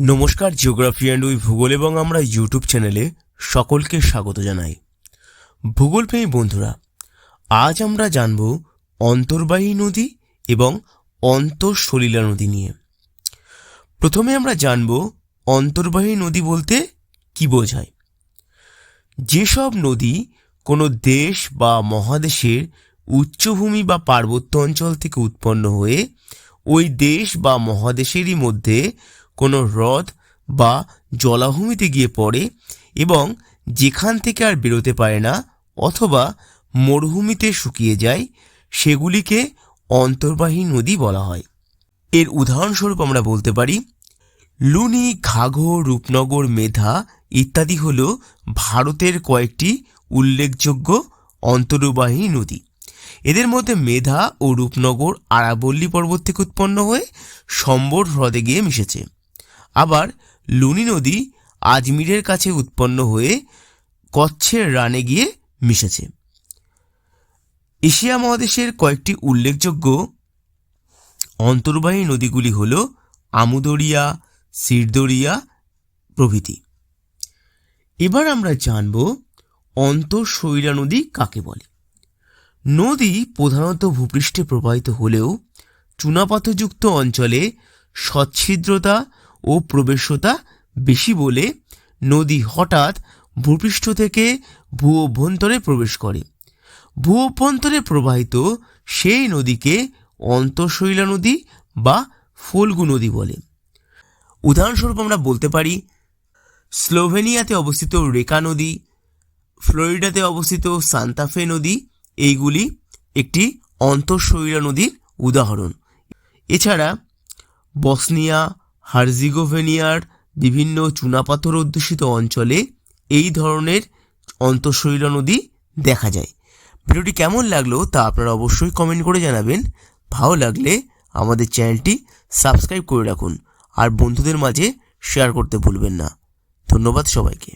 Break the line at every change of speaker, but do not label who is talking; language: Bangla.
নমস্কার জিওগ্রাফি অ্যান্ড উই ভূগোল এবং আমরা ইউটিউব চ্যানেলে সকলকে স্বাগত জানাই। ভূগোল ভূগোলপ্রেমী বন্ধুরা, আজ আমরা জানব অন্তর্বাহী নদী এবং অন্তঃসলিলা নদী নিয়ে। প্রথমে আমরা জানব অন্তর্বাহী নদী বলতে কি বোঝায়। যেসব নদী কোনো দেশ বা মহাদেশের উচ্চভূমি বা পার্বত্য অঞ্চল থেকে উৎপন্ন হয়ে ওই দেশ বা মহাদেশেরই মধ্যে কোনো হ্রদ বা জলাভূমিতে গিয়ে পড়ে এবং যেখান থেকে আর বেরোতে পারে না অথবা মরুভূমিতে শুকিয়ে যায়, সেগুলিকে অন্তর্বাহী নদী বলা হয়। এর উদাহরণস্বরূপ আমরা বলতে পারি, লুনি, ঘাঘর, রূপনগর, মেধা ইত্যাদি হল ভারতের কয়েকটি উল্লেখযোগ্য অন্তর্বাহী নদী। এদের মধ্যে মেধা ও রূপনগর আরাবল্লী পর্বত থেকে উৎপন্ন হয়ে সম্বর হ্রদে গিয়ে মিশেছে। আবার লুনি নদী আজমিরের কাছে উৎপন্ন হয়ে কচ্ছের রানে গিয়ে মিশেছে। এশিয়া মহাদেশের কয়েকটি উল্লেখযোগ্য অন্তর্বাহী নদীগুলি হল আমুদরিয়া, সিরদরিয়া প্রভৃতি। এবার আমরা জানব অন্তঃশৈলা নদী কাকে বলে। নদী প্রধানত ভূপৃষ্ঠে প্রবাহিত হলেও চুনাপাথরযুক্ত অঞ্চলে সচ্ছিদ্রতা ও প্রবেশতা বেশি বলে নদী হঠাৎ ভূপৃষ্ঠ থেকে ভূ অভ্যন্তরে প্রবেশ করে। ভূ অভ্যন্তরে প্রবাহিত সেই নদীকে অন্তঃশৈলা নদী বা ফল্গু নদী বলে। উদাহরণস্বরূপ আমরা বলতে পারি, স্লোভেনিয়াতে অবস্থিত রেকা নদী, ফ্লোরিডাতে অবস্থিত সান্তাফে নদী, এইগুলি একটি অন্তঃশৈলা নদীর উদাহরণ। এছাড়া বসনিয়া হার্জিগোভেনিয়ার বিভিন্ন চুনাপাথর অধ্যুষিত অঞ্চলে এই ধরনের অন্তঃশৈলা নদী দেখা যায়। ভিডিওটি কেমন লাগল তা আপনারা অবশ্যই কমেন্ট করে জানাবেন। ভালো লাগলে আমাদের চ্যানেলটি সাবস্ক্রাইব করে রাখুন। আর বন্ধুদের মাঝে শেয়ার করতে ভুলবেন না। ধন্যবাদ সবাইকে।